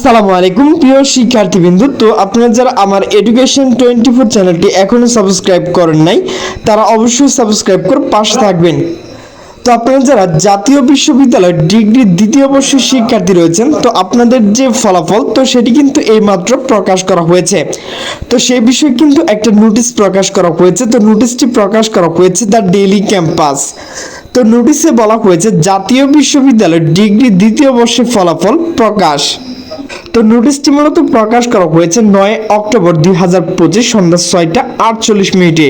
আসসালামু আলাইকুম, প্রিয় শিক্ষার্থীবৃন্দু। তো আপনারা যারা আমার এডুকেশন টোয়েন্টি ফোর চ্যানেলটি এখনও সাবস্ক্রাইব করেন নাই, তারা অবশ্যই সাবস্ক্রাইব করে পাশে থাকবেন। তো আপনারা যারা জাতীয় বিশ্ববিদ্যালয় ডিগ্রি দ্বিতীয় বর্ষের শিক্ষার্থী রয়েছেন, তো আপনাদের যে ফলাফল, তো সেটি কিন্তু এইমাত্র প্রকাশ করা হয়েছে। তো সেই বিষয়ে কিন্তু একটা নোটিশ প্রকাশ করা হয়েছে। তো নোটিশটি প্রকাশ করা হয়েছে দ্য ডেইলি ক্যাম্পাস। তো নোটিশে বলা হয়েছে, জাতীয় বিশ্ববিদ্যালয় ডিগ্রি দ্বিতীয় বর্ষের ফলাফল প্রকাশ। তো নোটিশটি মূলত প্রকাশ করা হয়েছে নয় অক্টোবর দুই হাজার পঁচিশ সন্ধ্যা ছয়টা আটচল্লিশ মিনিটে।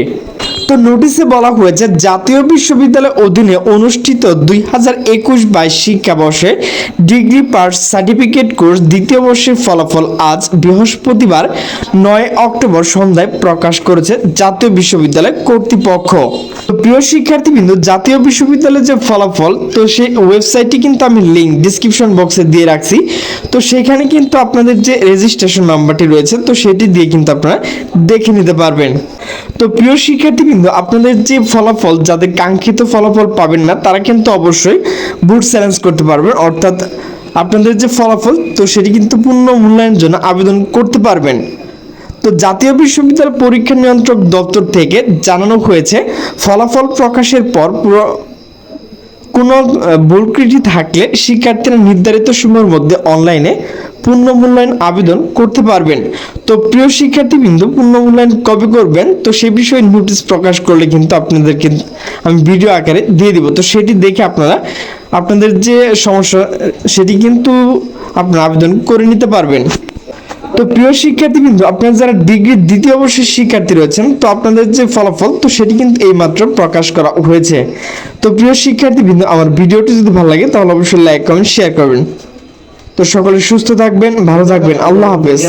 তো নোটিশে বলা হয়েছে জাতীয় বিশ্ববিদ্যালয়ের অধীনে অনুষ্ঠিত দুই হাজার একুশ বাইশ শিক্ষাবর্ষে ডিগ্রি পাস সার্টিফিকেট কোর্স দ্বিতীয় বর্ষের ফলাফল আজ বৃহস্পতিবার নয় অক্টোবর সন্ধ্যায় প্রকাশ করেছে জাতীয় বিশ্ববিদ্যালয় কর্তৃপক্ষ। প্রিয় শিক্ষার্থীবৃন্দ, জাতীয় বিশ্ববিদ্যালয়ের যে ফলাফল, তো সেই ওয়েবসাইটটি কিন্তু আমি লিঙ্ক ডিসক্রিপশন বক্সে দিয়ে রাখছি। তো সেখানে কিন্তু আপনাদের যে রেজিস্ট্রেশন নাম্বারটি রয়েছে, তো সেটি দিয়ে কিন্তু আপনারা দেখে নিতে পারবেন। তো প্রিয় শিক্ষার্থীবৃন্দ, আপনাদের যে ফলাফল, যাদের কাঙ্ক্ষিত ফলাফল পাবেন না, তারা কিন্তু অবশ্যই বুট চ্যালেঞ্জ করতে পারবেন। অর্থাৎ আপনাদের যে ফলাফল, তো সেটি কিন্তু পূর্ণ মূল্যায়নের জন্য আবেদন করতে পারবেন। তো জাতীয় বিশ্ববিদ্যালয় পরীক্ষা নিয়ন্ত্রক দপ্তর থেকে জানানো হয়েছে, ফলাফল প্রকাশের পর কোনো ভুল ত্রুটি থাকলে শিক্ষার্থীরা নির্ধারিত সময়ের মধ্যে অনলাইনে পূর্ণ মূল্যায়ন আবেদন করতে পারবেন। তো প্রিয় শিক্ষার্থীবৃন্দ, পূর্ণ মূল্যায়ন কবে করবেন? তো সে বিষয়ে নোটিশ প্রকাশ করলে কিন্তু আপনাদেরকে আমি ভিডিও আকারে দিয়ে দিব। তো সেটি দেখে আপনারা, আপনাদের যে সমস্যা, সেটি কিন্তু আপনারা আবেদন করে নিতে পারবেন। তো প্রিয় শিক্ষার্থী কিন্তু আপনার যারা ডিগ্রি দ্বিতীয় বর্ষের শিক্ষার্থী রয়েছেন, তো আপনাদের যে ফলাফল, তো সেটি কিন্তু এই মাত্র প্রকাশ করা হয়েছে। তো প্রিয় শিক্ষার্থী কিন্তু আমার ভিডিওটি যদি ভালো লাগে, তাহলে অবশ্যই লাইক, কমেন্ট শেয়ার করবেন। তো সকলে সুস্থ থাকবেন, ভালো থাকবেন। আল্লাহ হাফেজ।